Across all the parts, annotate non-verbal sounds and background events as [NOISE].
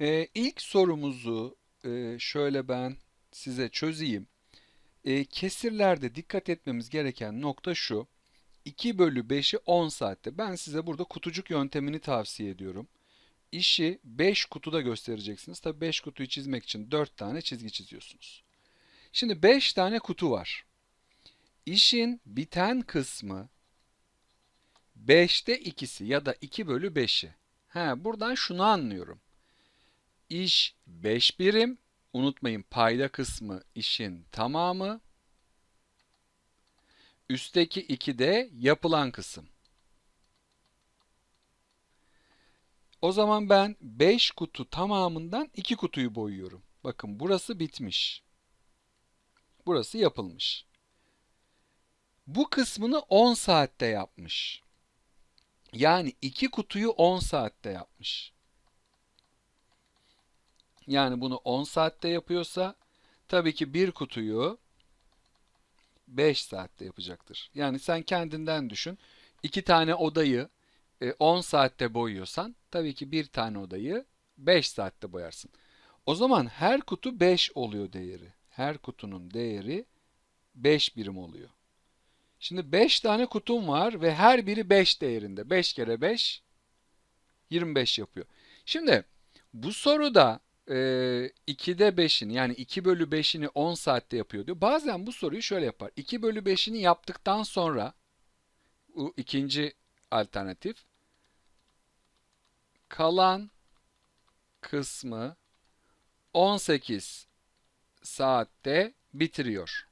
Ee, ilk sorumuzu e, şöyle ben size çözeyim. Ee, kesirlerde dikkat etmemiz gereken nokta şu. 2 bölü 5'i 10 saatte. Ben size burada kutucuk yöntemini tavsiye ediyorum. İşi 5 kutuda göstereceksiniz. Tabii 5 kutuyu çizmek için 4 tane çizgi çiziyorsunuz. Şimdi 5 tane kutu var. İşin biten kısmı 5'te ikisi ya da 2 bölü 5'i. He, buradan şunu anlıyorum. İş 5 birim. Unutmayın payda kısmı işin tamamı. Üstteki 2 de yapılan kısım. O zaman ben 5 kutu tamamından 2 kutuyu boyuyorum. Bakın burası bitmiş. Burası yapılmış. Bu kısmını 10 saatte yapmış. Yani 2 kutuyu 10 saatte yapmış. Yani bunu 10 saatte yapıyorsa tabii ki bir kutuyu 5 saatte yapacaktır. Yani sen kendinden düşün. 2 tane odayı e, 10 saatte boyuyorsan tabii ki bir tane odayı 5 saatte boyarsın. O zaman her kutu 5 oluyor değeri. Her kutunun değeri 5 birim oluyor. Şimdi 5 tane kutum var ve her biri 5 değerinde. 5 kere 5 25 yapıyor. Şimdi bu soruda e, 2'de 5'ini yani 2 bölü 5'ini 10 saatte yapıyor diyor. Bazen bu soruyu şöyle yapar. 2 bölü 5'ini yaptıktan sonra bu ikinci alternatif kalan kısmı 18 saatte bitiriyor.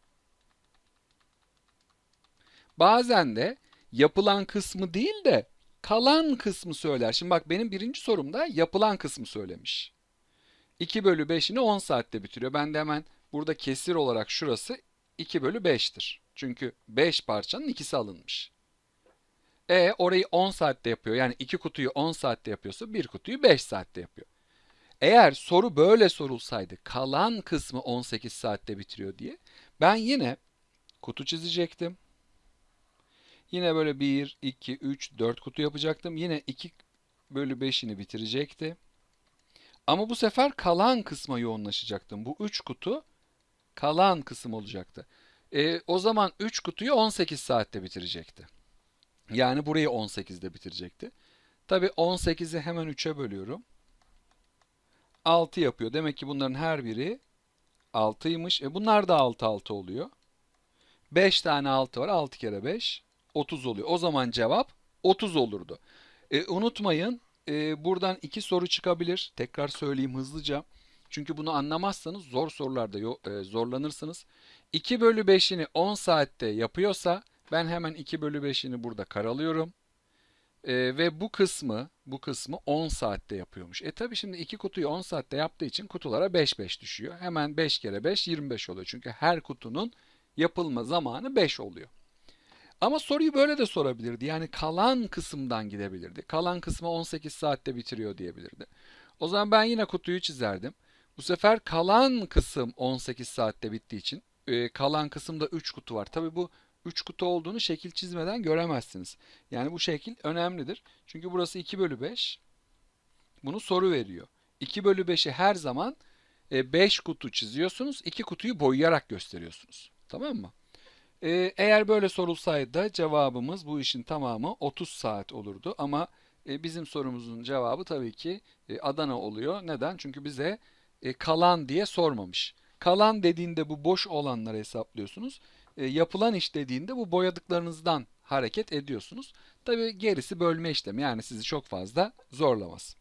Bazen de yapılan kısmı değil de kalan kısmı söyler. Şimdi bak benim birinci sorumda yapılan kısmı söylemiş. 2 bölü 5'ini 10 saatte bitiriyor. Ben de hemen burada kesir olarak şurası 2 bölü 5'tir. Çünkü 5 parçanın ikisi alınmış. E orayı 10 saatte yapıyor. Yani 2 kutuyu 10 saatte yapıyorsa bir kutuyu 5 saatte yapıyor. Eğer soru böyle sorulsaydı kalan kısmı 18 saatte bitiriyor diye ben yine kutu çizecektim. Yine böyle 1, 2, 3, 4 kutu yapacaktım. Yine 2 bölü 5'ini bitirecekti. Ama bu sefer kalan kısma yoğunlaşacaktım. Bu 3 kutu kalan kısım olacaktı. E, o zaman 3 kutuyu 18 saatte bitirecekti. Yani burayı 18'de bitirecekti. Tabi 18'i hemen 3'e bölüyorum. 6 yapıyor. Demek ki bunların her biri 6'ymış. E bunlar da 6 6 oluyor. 5 tane 6 var. 6 kere 5 30 oluyor. O zaman cevap 30 olurdu. E, unutmayın e, buradan iki soru çıkabilir. Tekrar söyleyeyim hızlıca. Çünkü bunu anlamazsanız zor sorularda e, zorlanırsınız. 2 bölü 5'ini 10 saatte yapıyorsa ben hemen 2 bölü 5'ini burada karalıyorum. E, ve bu kısmı bu kısmı 10 saatte yapıyormuş. E tabi şimdi iki kutuyu 10 saatte yaptığı için kutulara 5 5 düşüyor. Hemen 5 kere 5 25 oluyor. Çünkü her kutunun yapılma zamanı 5 oluyor. Ama soruyu böyle de sorabilirdi. Yani kalan kısımdan gidebilirdi. Kalan kısmı 18 saatte bitiriyor diyebilirdi. O zaman ben yine kutuyu çizerdim. Bu sefer kalan kısım 18 saatte bittiği için e, kalan kısımda 3 kutu var. Tabi bu 3 kutu olduğunu şekil çizmeden göremezsiniz. Yani bu şekil önemlidir. Çünkü burası 2 bölü 5. Bunu soru veriyor. 2 bölü 5'i her zaman 5 e, kutu çiziyorsunuz. 2 kutuyu boyayarak gösteriyorsunuz. Tamam mı? Ee, eğer böyle sorulsaydı cevabımız bu işin tamamı 30 saat olurdu. Ama e, bizim sorumuzun cevabı tabii ki e, Adana oluyor. Neden? Çünkü bize e, kalan diye sormamış. Kalan dediğinde bu boş olanları hesaplıyorsunuz. yapılan iş dediğinde bu boyadıklarınızdan hareket ediyorsunuz. Tabii gerisi bölme işlemi yani sizi çok fazla zorlamaz.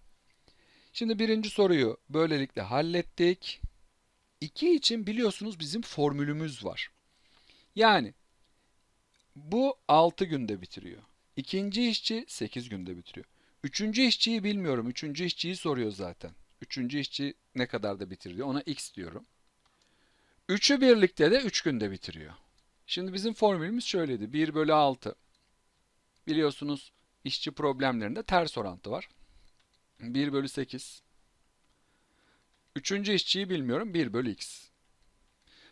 Şimdi birinci soruyu böylelikle hallettik. 2 için biliyorsunuz bizim formülümüz var. Yani bu 6 günde bitiriyor. İkinci işçi 8 günde bitiriyor. Üçüncü işçiyi bilmiyorum. Üçüncü işçiyi soruyor zaten. Üçüncü işçi ne kadar da bitiriyor? Ona x diyorum. Üçü birlikte de 3 günde bitiriyor. Şimdi bizim formülümüz şöyleydi. 1 bölü 6. Biliyorsunuz işçi problemlerinde ters orantı var. 1 bölü 8. Üçüncü işçiyi bilmiyorum. 1 bölü x.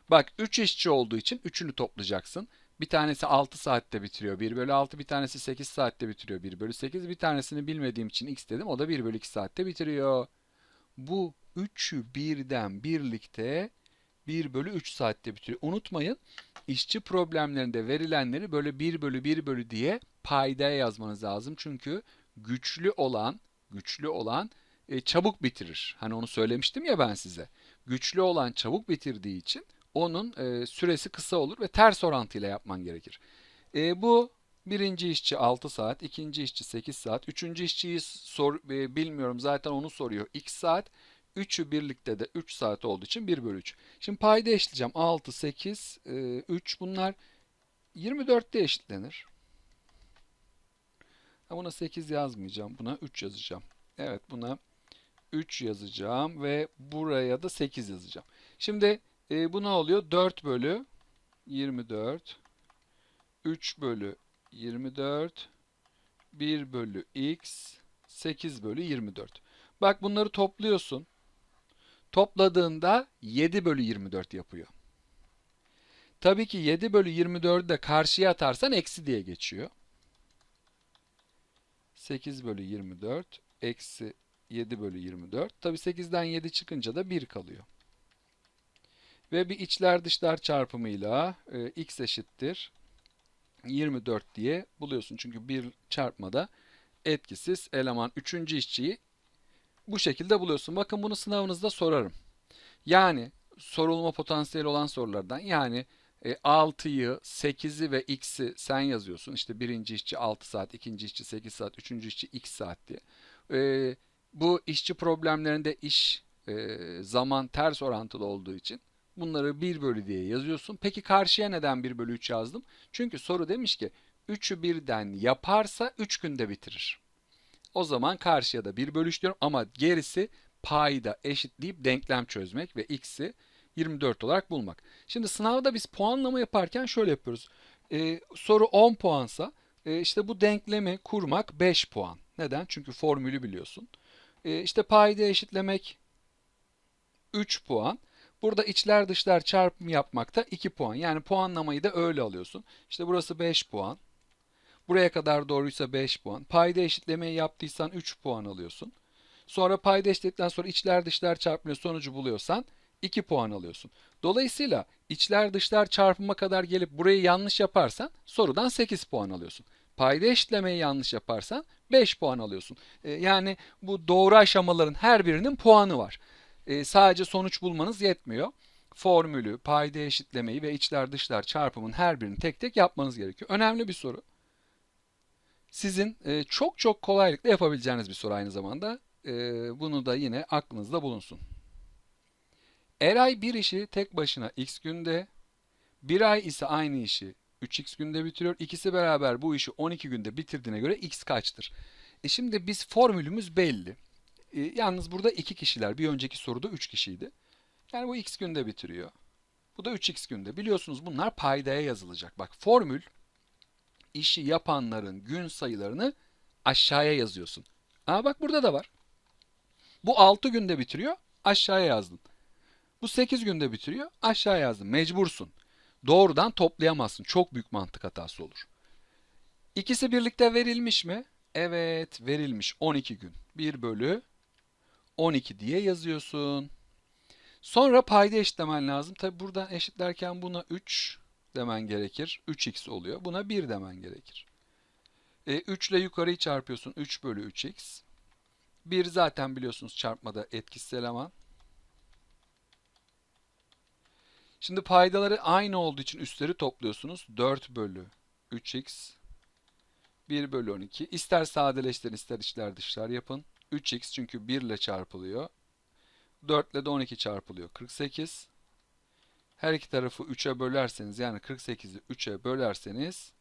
Bak 3 işçi olduğu için 3'ünü toplayacaksın. Bir tanesi 6 saatte bitiriyor 1 bölü 6. Bir tanesi 8 saatte bitiriyor 1 bölü 8. Bir tanesini bilmediğim için x dedim. O da 1 bölü 2 saatte bitiriyor. bu üçü birden birlikte 1 bölü 3 saatte bitiriyor. Unutmayın işçi problemlerinde verilenleri böyle 1 bölü 1 bölü diye paydaya yazmanız lazım. Çünkü güçlü olan güçlü olan e, çabuk bitirir. Hani onu söylemiştim ya ben size. Güçlü olan çabuk bitirdiği için onun e, süresi kısa olur ve ters orantıyla yapman gerekir. E, bu birinci işçi 6 saat, ikinci işçi 8 saat, üçüncü işçiyi sor, e, bilmiyorum zaten onu soruyor x saat. Üçü birlikte de 3 saat olduğu için 1 bölü 3. Şimdi payda eşitleyeceğim. 6, 8, e, 3 bunlar 24'te eşitlenir. Buna 8 yazmayacağım. Buna 3 yazacağım. Evet buna 3 yazacağım ve buraya da 8 yazacağım. Şimdi e, bu ne oluyor? 4 bölü 24 3 bölü 24 1 bölü x 8 bölü 24. Bak bunları topluyorsun. Topladığında 7 bölü 24 yapıyor. Tabii ki 7 bölü 24'ü de karşıya atarsan eksi diye geçiyor. 8 bölü 24 eksi 7 bölü 24. Tabii 8'den 7 çıkınca da 1 kalıyor. Ve bir içler dışlar çarpımıyla e, x eşittir 24 diye buluyorsun. Çünkü bir çarpmada etkisiz eleman 3. işçiyi bu şekilde buluyorsun. Bakın bunu sınavınızda sorarım. Yani sorulma potansiyeli olan sorulardan yani e, 6'yı, 8'i ve x'i sen yazıyorsun. İşte birinci işçi 6 saat, ikinci işçi 8 saat, üçüncü işçi x saat diye. E, bu işçi problemlerinde iş e, zaman ters orantılı olduğu için bunları 1 bölü diye yazıyorsun. Peki karşıya neden 1 bölü 3 yazdım? Çünkü soru demiş ki 3'ü birden yaparsa 3 günde bitirir. O zaman karşıya da 1 bölü 3 diyorum ama gerisi payda eşitleyip denklem çözmek ve x'i 24 olarak bulmak. Şimdi sınavda biz puanlama yaparken şöyle yapıyoruz. Ee, soru 10 puansa e, işte bu denklemi kurmak 5 puan. Neden? Çünkü formülü biliyorsun. E, işte payda eşitlemek 3 puan. Burada içler dışlar çarpımı yapmakta 2 puan. Yani puanlamayı da öyle alıyorsun. İşte burası 5 puan. Buraya kadar doğruysa 5 puan. Payda eşitlemeyi yaptıysan 3 puan alıyorsun. Sonra payda eşitledikten sonra içler dışlar çarpımı sonucu buluyorsan 2 puan alıyorsun. Dolayısıyla içler dışlar çarpıma kadar gelip burayı yanlış yaparsan sorudan 8 puan alıyorsun. Payda eşitlemeyi yanlış yaparsan 5 puan alıyorsun. E, yani bu doğru aşamaların her birinin puanı var. E, sadece sonuç bulmanız yetmiyor. Formülü, payda eşitlemeyi ve içler dışlar çarpımın her birini tek tek yapmanız gerekiyor. Önemli bir soru. Sizin e, çok çok kolaylıkla yapabileceğiniz bir soru aynı zamanda. E, bunu da yine aklınızda bulunsun. Eray bir işi tek başına x günde, bir ay ise aynı işi 3x günde bitiriyor. İkisi beraber bu işi 12 günde bitirdiğine göre x kaçtır? E şimdi biz formülümüz belli. E, yalnız burada iki kişiler. Bir önceki soruda 3 kişiydi. Yani bu x günde bitiriyor. Bu da 3x günde. Biliyorsunuz bunlar paydaya yazılacak. Bak formül işi yapanların gün sayılarını aşağıya yazıyorsun. Aa bak burada da var. Bu 6 günde bitiriyor. Aşağıya yazdın. Bu 8 günde bitiriyor. Aşağı yazdın. Mecbursun. Doğrudan toplayamazsın. Çok büyük mantık hatası olur. İkisi birlikte verilmiş mi? Evet verilmiş. 12 gün. 1 bölü 12 diye yazıyorsun. Sonra payda eşitlemen lazım. Tabi buradan eşitlerken buna 3 demen gerekir. 3x oluyor. Buna 1 demen gerekir. E, 3 ile yukarıyı çarpıyorsun. 3 bölü 3x. 1 zaten biliyorsunuz çarpmada etkisiz eleman. Şimdi paydaları aynı olduğu için üstleri topluyorsunuz. 4 bölü 3x 1 bölü 12. İster sadeleştirin ister içler dışlar yapın. 3x çünkü 1 ile çarpılıyor. 4 ile de 12 çarpılıyor. 48. Her iki tarafı 3'e bölerseniz yani 48'i 3'e bölerseniz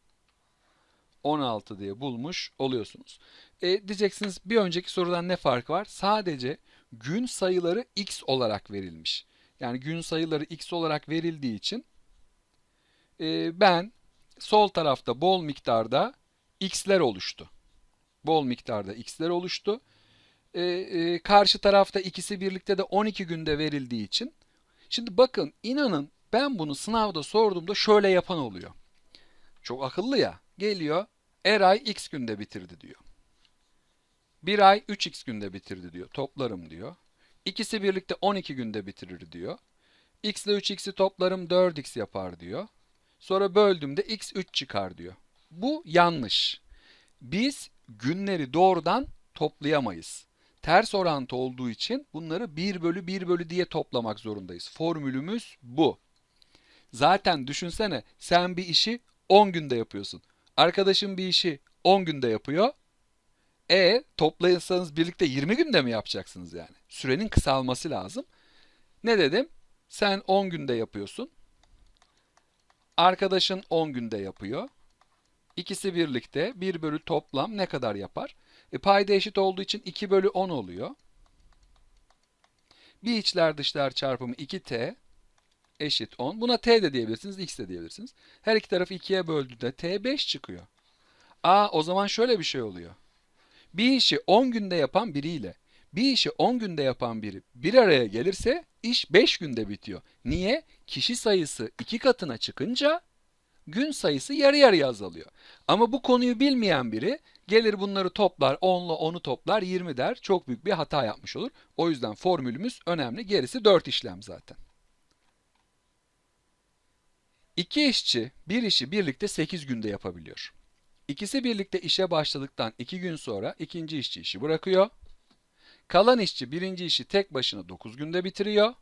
16 diye bulmuş oluyorsunuz. E, diyeceksiniz bir önceki sorudan ne farkı var? Sadece gün sayıları x olarak verilmiş. Yani gün sayıları x olarak verildiği için e, ben sol tarafta bol miktarda x'ler oluştu. Bol miktarda x'ler oluştu. E, e, karşı tarafta ikisi birlikte de 12 günde verildiği için. Şimdi bakın inanın ben bunu sınavda sorduğumda şöyle yapan oluyor. Çok akıllı ya. Geliyor Eray x günde bitirdi diyor. Bir ay 3x günde bitirdi diyor. Toplarım diyor. İkisi birlikte 12 günde bitirir diyor. x ile 3x'i toplarım 4x yapar diyor. Sonra böldüğümde x 3 çıkar diyor. Bu yanlış. Biz günleri doğrudan toplayamayız. Ters orantı olduğu için bunları 1 bölü 1 bölü diye toplamak zorundayız. Formülümüz bu. Zaten düşünsene sen bir işi 10 günde yapıyorsun. Arkadaşın bir işi 10 günde yapıyor. E toplayansanız birlikte 20 günde mi yapacaksınız yani? Sürenin kısalması lazım. Ne dedim? Sen 10 günde yapıyorsun. Arkadaşın 10 günde yapıyor. İkisi birlikte 1 bölü toplam ne kadar yapar? E, payda eşit olduğu için 2 bölü 10 oluyor. Bir içler dışlar çarpımı 2t eşit 10. Buna t de diyebilirsiniz, x de diyebilirsiniz. Her iki tarafı 2'ye böldüğünde t 5 çıkıyor. Aa o zaman şöyle bir şey oluyor. Bir işi 10 günde yapan biriyle bir işi 10 günde yapan biri bir araya gelirse iş 5 günde bitiyor. Niye? Kişi sayısı 2 katına çıkınca gün sayısı yarı yarıya azalıyor. Ama bu konuyu bilmeyen biri gelir bunları toplar 10 ile 10'u toplar 20 der. Çok büyük bir hata yapmış olur. O yüzden formülümüz önemli. Gerisi 4 işlem zaten. İki işçi bir işi birlikte 8 günde yapabiliyor. İkisi birlikte işe başladıktan 2 gün sonra ikinci işçi işi bırakıyor. Kalan işçi birinci işi tek başına 9 günde bitiriyor.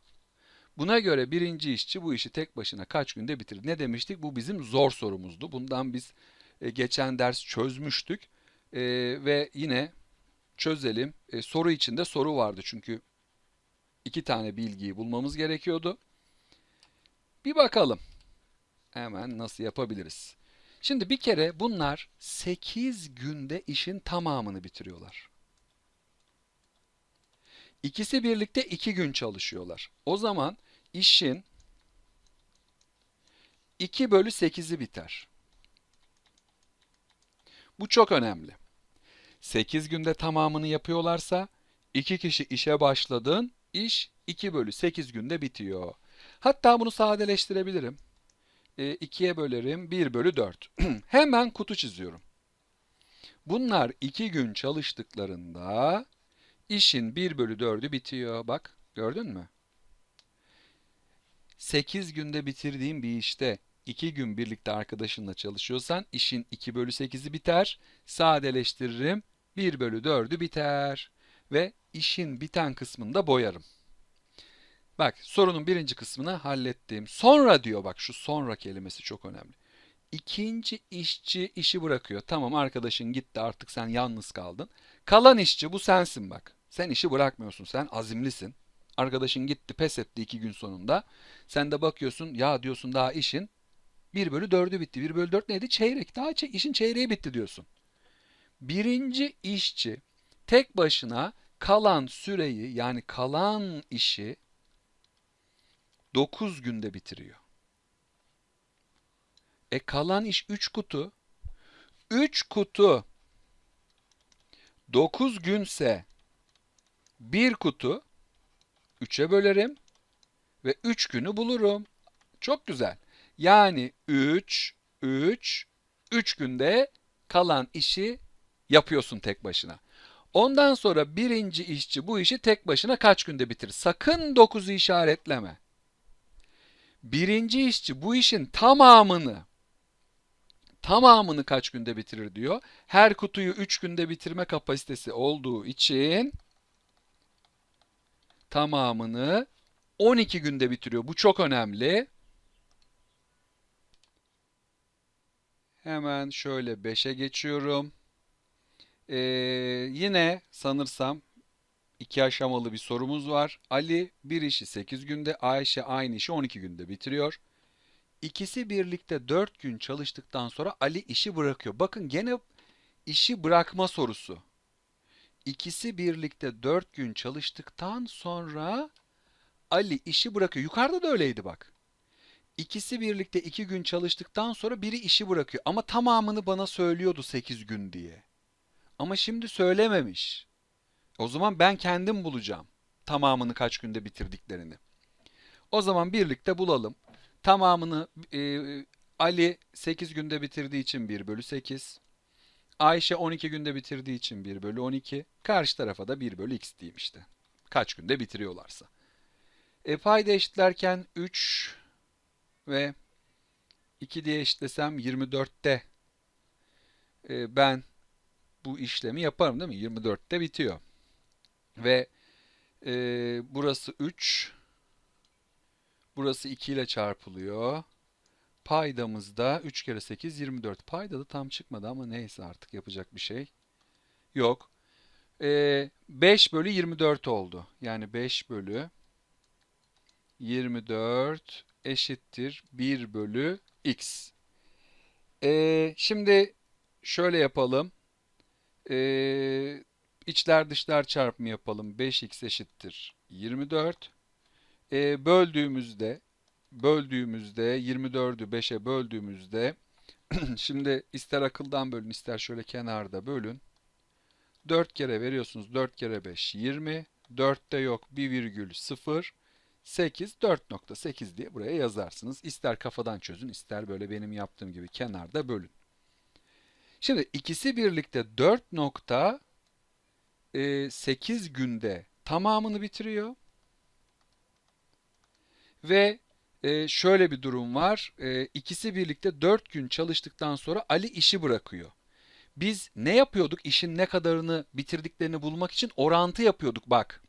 Buna göre birinci işçi bu işi tek başına kaç günde bitirir? Ne demiştik? Bu bizim zor sorumuzdu. Bundan biz e, geçen ders çözmüştük. E, ve yine çözelim. E, soru içinde soru vardı çünkü iki tane bilgiyi bulmamız gerekiyordu. Bir bakalım. Hemen nasıl yapabiliriz? Şimdi bir kere bunlar 8 günde işin tamamını bitiriyorlar. İkisi birlikte 2 gün çalışıyorlar. O zaman işin 2 bölü 8'i biter. Bu çok önemli. 8 günde tamamını yapıyorlarsa 2 kişi işe başladın, iş 2 bölü 8 günde bitiyor. Hatta bunu sadeleştirebilirim. 2'ye bölerim 1 bölü 4. [CLEARS THROAT] Hemen kutu çiziyorum. Bunlar 2 gün çalıştıklarında işin 1 bölü 4'ü bitiyor. Bak gördün mü? 8 günde bitirdiğim bir işte 2 gün birlikte arkadaşınla çalışıyorsan işin 2 bölü 8'i biter. Sadeleştiririm 1 bölü 4'ü biter. Ve işin biten kısmını da boyarım. Bak sorunun birinci kısmını hallettim. Sonra diyor bak şu sonra kelimesi çok önemli. İkinci işçi işi bırakıyor. Tamam arkadaşın gitti artık sen yalnız kaldın. Kalan işçi bu sensin bak. Sen işi bırakmıyorsun sen azimlisin. Arkadaşın gitti pes etti iki gün sonunda. Sen de bakıyorsun ya diyorsun daha işin 1 bölü 4'ü bitti. 1 bölü 4 neydi? Çeyrek. Daha çe- işin çeyreği bitti diyorsun. Birinci işçi tek başına kalan süreyi yani kalan işi 9 günde bitiriyor. E kalan iş 3 kutu. 3 kutu 9 günse 1 kutu 3'e bölerim ve 3 günü bulurum. Çok güzel. Yani 3, 3, 3 günde kalan işi yapıyorsun tek başına. Ondan sonra birinci işçi bu işi tek başına kaç günde bitirir? Sakın 9'u işaretleme. Birinci işçi bu işin tamamını tamamını kaç günde bitirir diyor. Her kutuyu 3 günde bitirme kapasitesi olduğu için tamamını 12 günde bitiriyor. Bu çok önemli. Hemen şöyle 5'e geçiyorum. Ee, yine sanırsam iki aşamalı bir sorumuz var. Ali bir işi 8 günde, Ayşe aynı işi 12 günde bitiriyor. İkisi birlikte 4 gün çalıştıktan sonra Ali işi bırakıyor. Bakın gene işi bırakma sorusu. İkisi birlikte 4 gün çalıştıktan sonra Ali işi bırakıyor. Yukarıda da öyleydi bak. İkisi birlikte 2 gün çalıştıktan sonra biri işi bırakıyor. Ama tamamını bana söylüyordu 8 gün diye. Ama şimdi söylememiş. O zaman ben kendim bulacağım. Tamamını kaç günde bitirdiklerini. O zaman birlikte bulalım. Tamamını e, Ali 8 günde bitirdiği için 1 bölü 8. Ayşe 12 günde bitirdiği için 1 bölü 12. Karşı tarafa da 1 bölü x diyeyim işte. Kaç günde bitiriyorlarsa. E, payda eşitlerken 3 ve 2 diye eşitlesem 24'te e, ben bu işlemi yaparım değil mi? 24'te bitiyor. Ve e, burası 3. Burası 2 ile çarpılıyor. Paydamızda 3 kere 8 24. Payda da tam çıkmadı ama neyse artık yapacak bir şey yok. E, 5 bölü 24 oldu. Yani 5 bölü 24 eşittir 1 bölü x. E, şimdi şöyle yapalım. E, içler dışlar çarpımı yapalım. 5x eşittir 24. E, böldüğümüzde böldüğümüzde 24'ü 5'e böldüğümüzde [CLEARS THROAT] şimdi ister akıldan bölün ister şöyle kenarda bölün. 4 kere veriyorsunuz. 4 kere 5 20. 4'te yok 1 virgül 0. 8 4.8 diye buraya yazarsınız. İster kafadan çözün ister böyle benim yaptığım gibi kenarda bölün. Şimdi ikisi birlikte 4.8 günde tamamını bitiriyor. Ve e, şöyle bir durum var. E, ikisi birlikte 4 gün çalıştıktan sonra Ali işi bırakıyor. Biz ne yapıyorduk? İşin ne kadarını bitirdiklerini bulmak için orantı yapıyorduk bak.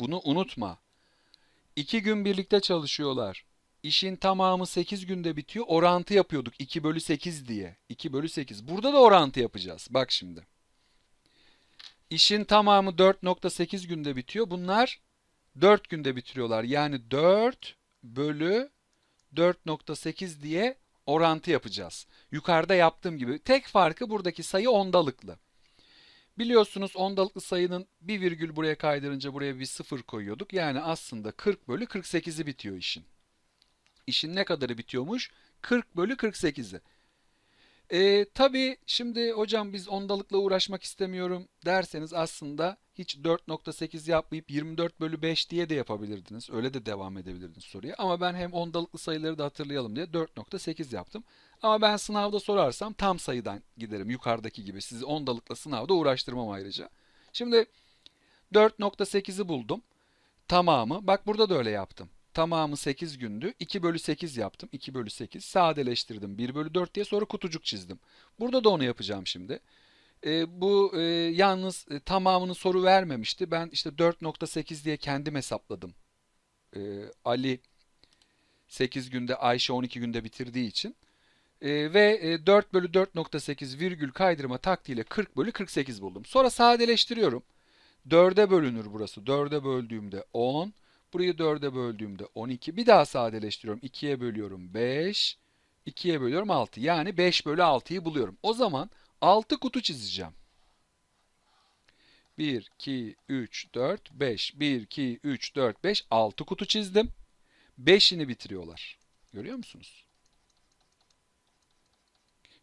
Bunu unutma. 2 gün birlikte çalışıyorlar. İşin tamamı 8 günde bitiyor. Orantı yapıyorduk 2 bölü 8 diye. 2 bölü 8. Burada da orantı yapacağız. Bak şimdi. İşin tamamı 4.8 günde bitiyor. Bunlar 4 günde bitiriyorlar. Yani 4 bölü 4.8 diye orantı yapacağız. Yukarıda yaptığım gibi. Tek farkı buradaki sayı ondalıklı. Biliyorsunuz ondalıklı sayının bir virgül buraya kaydırınca buraya bir sıfır koyuyorduk. Yani aslında 40 bölü 48'i bitiyor işin. İşin ne kadarı bitiyormuş? 40 bölü 48'i. E, tabii şimdi hocam biz ondalıkla uğraşmak istemiyorum derseniz aslında hiç 4.8 yapmayıp 24 bölü 5 diye de yapabilirdiniz. Öyle de devam edebilirdiniz soruya. Ama ben hem ondalıklı sayıları da hatırlayalım diye 4.8 yaptım. Ama ben sınavda sorarsam tam sayıdan giderim yukarıdaki gibi. Sizi ondalıkla sınavda uğraştırmam ayrıca. Şimdi 4.8'i buldum. Tamamı. Bak burada da öyle yaptım. Tamamı 8 gündü. 2 bölü 8 yaptım. 2 bölü 8. Sadeleştirdim. 1 bölü 4 diye sonra kutucuk çizdim. Burada da onu yapacağım şimdi. E, bu e, yalnız e, tamamını soru vermemişti. Ben işte 4.8 diye kendim hesapladım. E, Ali 8 günde Ayşe 12 günde bitirdiği için. E, ve e, 4 bölü 4.8 virgül kaydırma taktiğiyle 40 bölü 48 buldum. Sonra sadeleştiriyorum. 4'e bölünür burası. 4'e böldüğümde 10. Burayı 4'e böldüğümde 12. Bir daha sadeleştiriyorum. 2'ye bölüyorum 5. 2'ye bölüyorum 6. Yani 5 bölü 6'yı buluyorum. O zaman 6 kutu çizeceğim. 1, 2, 3, 4, 5. 1, 2, 3, 4, 5. 6 kutu çizdim. 5'ini bitiriyorlar. Görüyor musunuz?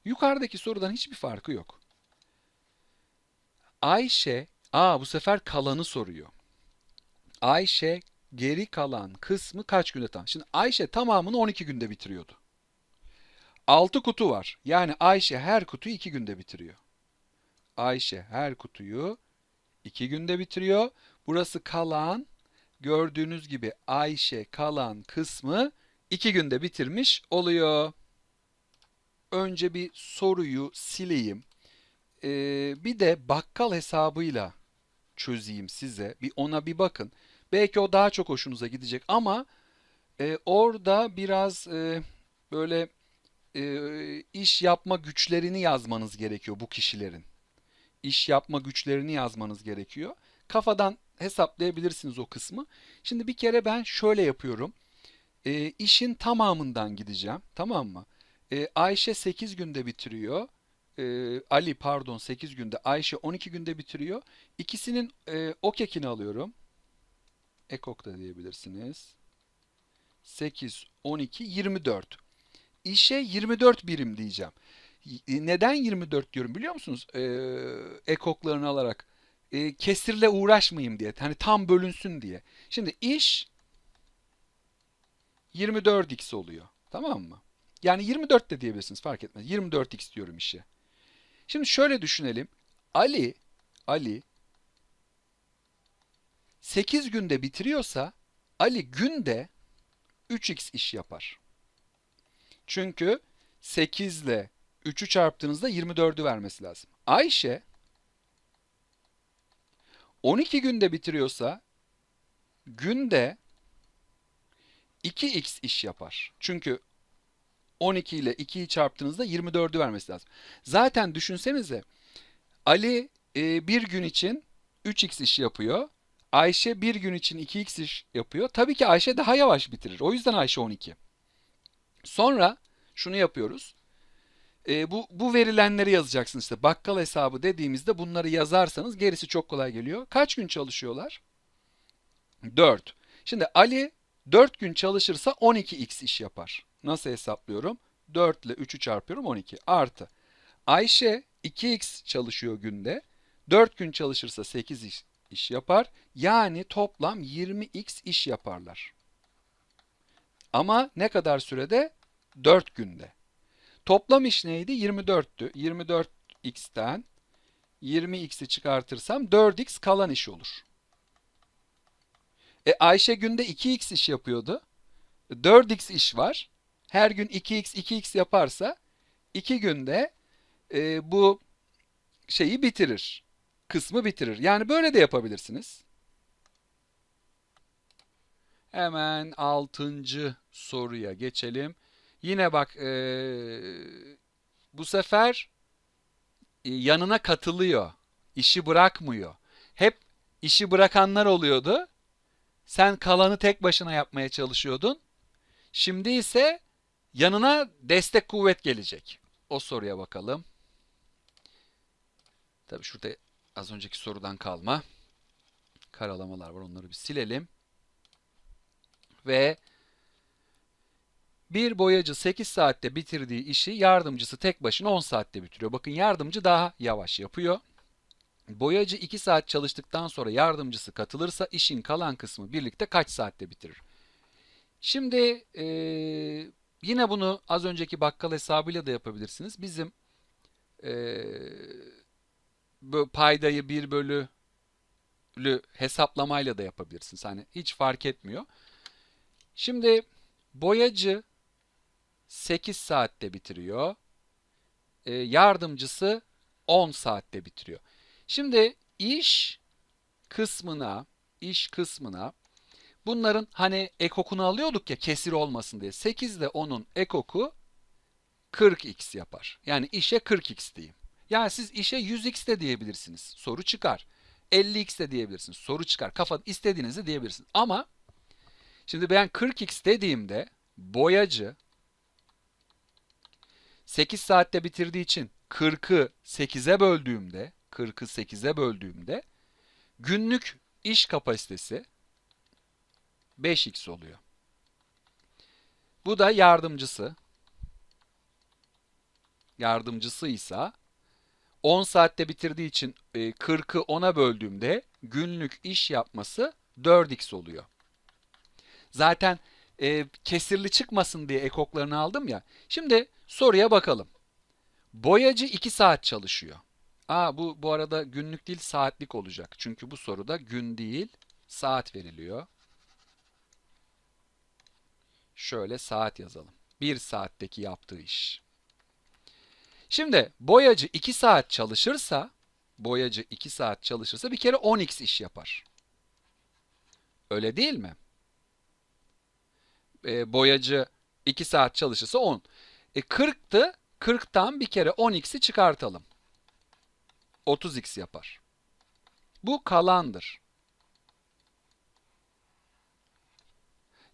Yukarıdaki sorudan hiçbir farkı yok. Ayşe, aa bu sefer kalanı soruyor. Ayşe geri kalan kısmı kaç günde tam? Şimdi Ayşe tamamını 12 günde bitiriyordu. 6 kutu var. Yani Ayşe her kutuyu 2 günde bitiriyor. Ayşe her kutuyu 2 günde bitiriyor. Burası kalan. Gördüğünüz gibi Ayşe kalan kısmı 2 günde bitirmiş oluyor. Önce bir soruyu sileyim. Ee, bir de bakkal hesabıyla çözeyim size. Bir ona bir bakın. Belki o daha çok hoşunuza gidecek ama e, orada biraz e, böyle e, iş yapma güçlerini yazmanız gerekiyor bu kişilerin. İş yapma güçlerini yazmanız gerekiyor. Kafadan hesaplayabilirsiniz o kısmı. Şimdi bir kere ben şöyle yapıyorum. E, işin tamamından gideceğim. Tamam mı? E, Ayşe 8 günde bitiriyor. E, Ali pardon 8 günde. Ayşe 12 günde bitiriyor. İkisinin e, ok ekini alıyorum. Ekok da diyebilirsiniz. 8, 12, 24. İşe 24 birim diyeceğim. Y- Neden 24 diyorum biliyor musunuz? Ee, ekoklarını alarak. Ee, kesirle uğraşmayayım diye. Hani tam bölünsün diye. Şimdi iş 24x oluyor. Tamam mı? Yani 24 de diyebilirsiniz fark etmez. 24x diyorum işe. Şimdi şöyle düşünelim. Ali Ali 8 günde bitiriyorsa Ali günde 3x iş yapar. Çünkü 8 ile 3'ü çarptığınızda 24'ü vermesi lazım. Ayşe 12 günde bitiriyorsa günde 2x iş yapar. Çünkü 12 ile 2'yi çarptığınızda 24'ü vermesi lazım. Zaten düşünsenize Ali e, bir gün için 3x iş yapıyor. Ayşe bir gün için 2x iş yapıyor. Tabii ki Ayşe daha yavaş bitirir. O yüzden Ayşe 12. Sonra şunu yapıyoruz. E, bu, bu verilenleri yazacaksınız işte. Bakkal hesabı dediğimizde bunları yazarsanız gerisi çok kolay geliyor. Kaç gün çalışıyorlar? 4. Şimdi Ali 4 gün çalışırsa 12x iş yapar. Nasıl hesaplıyorum? 4 ile 3'ü çarpıyorum 12 artı. Ayşe 2x çalışıyor günde. 4 gün çalışırsa 8 iş, yapar. Yani toplam 20x iş yaparlar. Ama ne kadar sürede? 4 günde. Toplam iş neydi? 24'tü. 24x'ten 20x'i çıkartırsam 4x kalan iş olur. E Ayşe günde 2x iş yapıyordu. 4x iş var. Her gün 2x 2x yaparsa 2 günde e, bu şeyi bitirir. Kısmı bitirir. Yani böyle de yapabilirsiniz. Hemen 6. soruya geçelim. Yine bak e, bu sefer e, yanına katılıyor. İşi bırakmıyor. Hep işi bırakanlar oluyordu. Sen kalanı tek başına yapmaya çalışıyordun. Şimdi ise yanına destek kuvvet gelecek. O soruya bakalım. Tabii şurada az önceki sorudan kalma karalamalar var. Onları bir silelim. Ve bir boyacı 8 saatte bitirdiği işi yardımcısı tek başına 10 saatte bitiriyor. Bakın yardımcı daha yavaş yapıyor. Boyacı 2 saat çalıştıktan sonra yardımcısı katılırsa işin kalan kısmı birlikte kaç saatte bitirir? Şimdi e, yine bunu az önceki bakkal hesabıyla da yapabilirsiniz. Bizim e, paydayı 1 bölü hesaplamayla da yapabilirsiniz. Hani hiç fark etmiyor. Şimdi boyacı 8 saatte bitiriyor. E, yardımcısı 10 saatte bitiriyor. Şimdi iş kısmına, iş kısmına bunların hani ekokunu alıyorduk ya kesir olmasın diye. 8 ile 10'un ekoku 40x yapar. Yani işe 40x diyeyim. Yani siz işe 100x de diyebilirsiniz. Soru çıkar. 50x de diyebilirsiniz. Soru çıkar. Kafa istediğinizi diyebilirsiniz. Ama şimdi ben 40x dediğimde boyacı 8 saatte bitirdiği için 40'ı 8'e böldüğümde 40'ı 8'e böldüğümde günlük iş kapasitesi 5x oluyor. Bu da yardımcısı. Yardımcısı ise 10 saatte bitirdiği için 40'ı 10'a böldüğümde günlük iş yapması 4x oluyor. Zaten e, kesirli çıkmasın diye ekoklarını aldım ya. Şimdi soruya bakalım. Boyacı 2 saat çalışıyor. Aa bu bu arada günlük değil saatlik olacak. Çünkü bu soruda gün değil saat veriliyor. Şöyle saat yazalım. 1 saatteki yaptığı iş. Şimdi boyacı 2 saat çalışırsa boyacı 2 saat çalışırsa bir kere 10x iş yapar. Öyle değil mi? E, boyacı 2 saat çalışırsa 10. E 40'tı. 40'tan bir kere 10x'i çıkartalım. 30x yapar. Bu kalandır.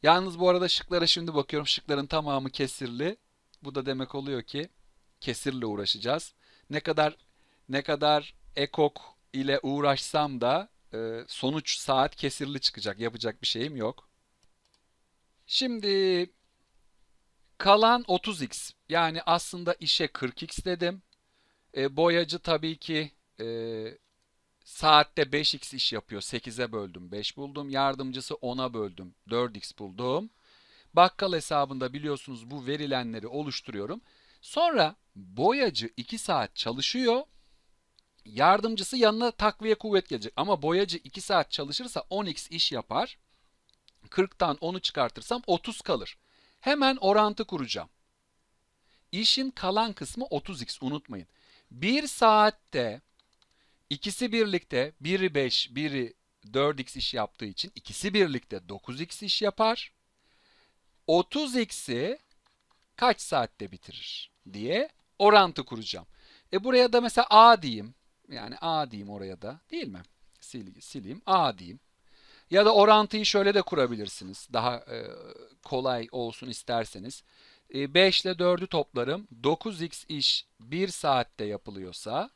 Yalnız bu arada şıklara şimdi bakıyorum. Şıkların tamamı kesirli. Bu da demek oluyor ki kesirle uğraşacağız. Ne kadar ne kadar ekok ile uğraşsam da e, sonuç saat kesirli çıkacak. Yapacak bir şeyim yok. Şimdi kalan 30x. Yani aslında işe 40x dedim. E, boyacı tabii ki e, saatte 5x iş yapıyor. 8'e böldüm 5 buldum. Yardımcısı 10'a böldüm 4x buldum. Bakkal hesabında biliyorsunuz bu verilenleri oluşturuyorum. Sonra boyacı 2 saat çalışıyor. Yardımcısı yanına takviye kuvvet gelecek. Ama boyacı 2 saat çalışırsa 10x iş yapar. 40'tan 10'u çıkartırsam 30 kalır. Hemen orantı kuracağım. İşin kalan kısmı 30x unutmayın. 1 saatte ikisi birlikte biri 5, biri 4x iş yaptığı için ikisi birlikte 9x iş yapar. 30x'i kaç saatte bitirir diye orantı kuracağım. E buraya da mesela A diyeyim. Yani A diyeyim oraya da değil mi? Sil, sileyim A diyeyim. Ya da orantıyı şöyle de kurabilirsiniz. Daha e, kolay olsun isterseniz. E, 5 ile 4'ü toplarım. 9x iş 1 saatte yapılıyorsa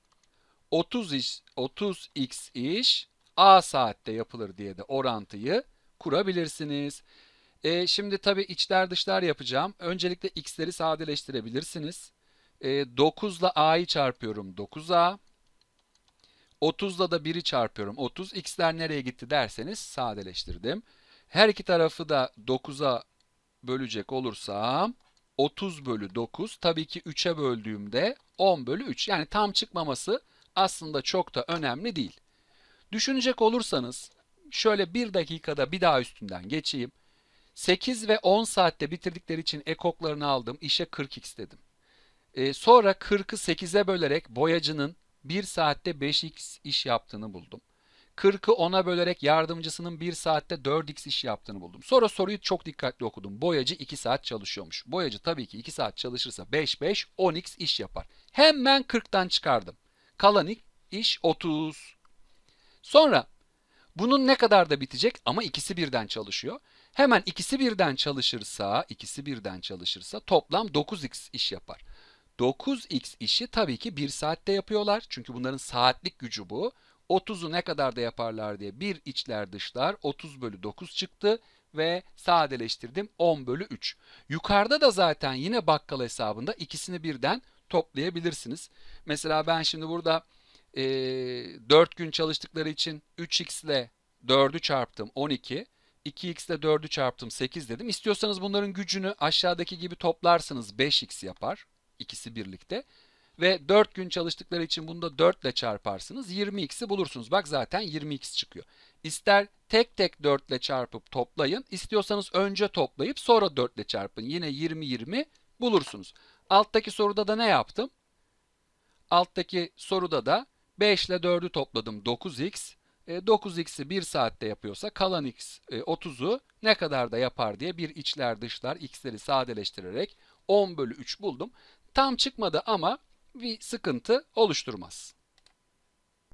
30 iş 30x iş A saatte yapılır diye de orantıyı kurabilirsiniz. E, şimdi tabii içler dışlar yapacağım. Öncelikle x'leri sadeleştirebilirsiniz. E, 9 ile a'yı çarpıyorum 9a. 30'la da 1'i çarpıyorum 30. x'ler nereye gitti derseniz sadeleştirdim. Her iki tarafı da 9'a bölecek olursam 30 bölü 9 tabii ki 3'e böldüğümde 10 bölü 3. Yani tam çıkmaması aslında çok da önemli değil. Düşünecek olursanız şöyle bir dakikada bir daha üstünden geçeyim. 8 ve 10 saatte bitirdikleri için ekoklarını aldım. İşe 40x dedim. Ee, sonra 40'ı 8'e bölerek boyacının 1 saatte 5x iş yaptığını buldum. 40'ı 10'a bölerek yardımcısının 1 saatte 4x iş yaptığını buldum. Sonra soruyu çok dikkatli okudum. Boyacı 2 saat çalışıyormuş. Boyacı tabii ki 2 saat çalışırsa 5 5 10x iş yapar. Hemen 40'tan çıkardım. Kalan iş 30. Sonra bunun ne kadar da bitecek ama ikisi birden çalışıyor. Hemen ikisi birden çalışırsa, ikisi birden çalışırsa toplam 9x iş yapar. 9x işi tabii ki 1 saatte yapıyorlar. Çünkü bunların saatlik gücü bu. 30'u ne kadar da yaparlar diye bir içler dışlar 30 bölü 9 çıktı ve sadeleştirdim 10 bölü 3. Yukarıda da zaten yine bakkal hesabında ikisini birden toplayabilirsiniz. Mesela ben şimdi burada e, 4 gün çalıştıkları için 3x ile 4'ü çarptım 12. 2x ile 4'ü çarptım 8 dedim. İstiyorsanız bunların gücünü aşağıdaki gibi toplarsınız 5x yapar. ikisi birlikte. Ve 4 gün çalıştıkları için bunu da 4 ile çarparsınız. 20x'i bulursunuz. Bak zaten 20x çıkıyor. İster tek tek 4 ile çarpıp toplayın. istiyorsanız önce toplayıp sonra 4 ile çarpın. Yine 20-20 bulursunuz. Alttaki soruda da ne yaptım? Alttaki soruda da 5 ile 4'ü topladım 9x. E, 9x'i 1 saatte yapıyorsa kalan x e, 30'u ne kadar da yapar diye bir içler dışlar x'leri sadeleştirerek 10 bölü 3 buldum. Tam çıkmadı ama bir sıkıntı oluşturmaz.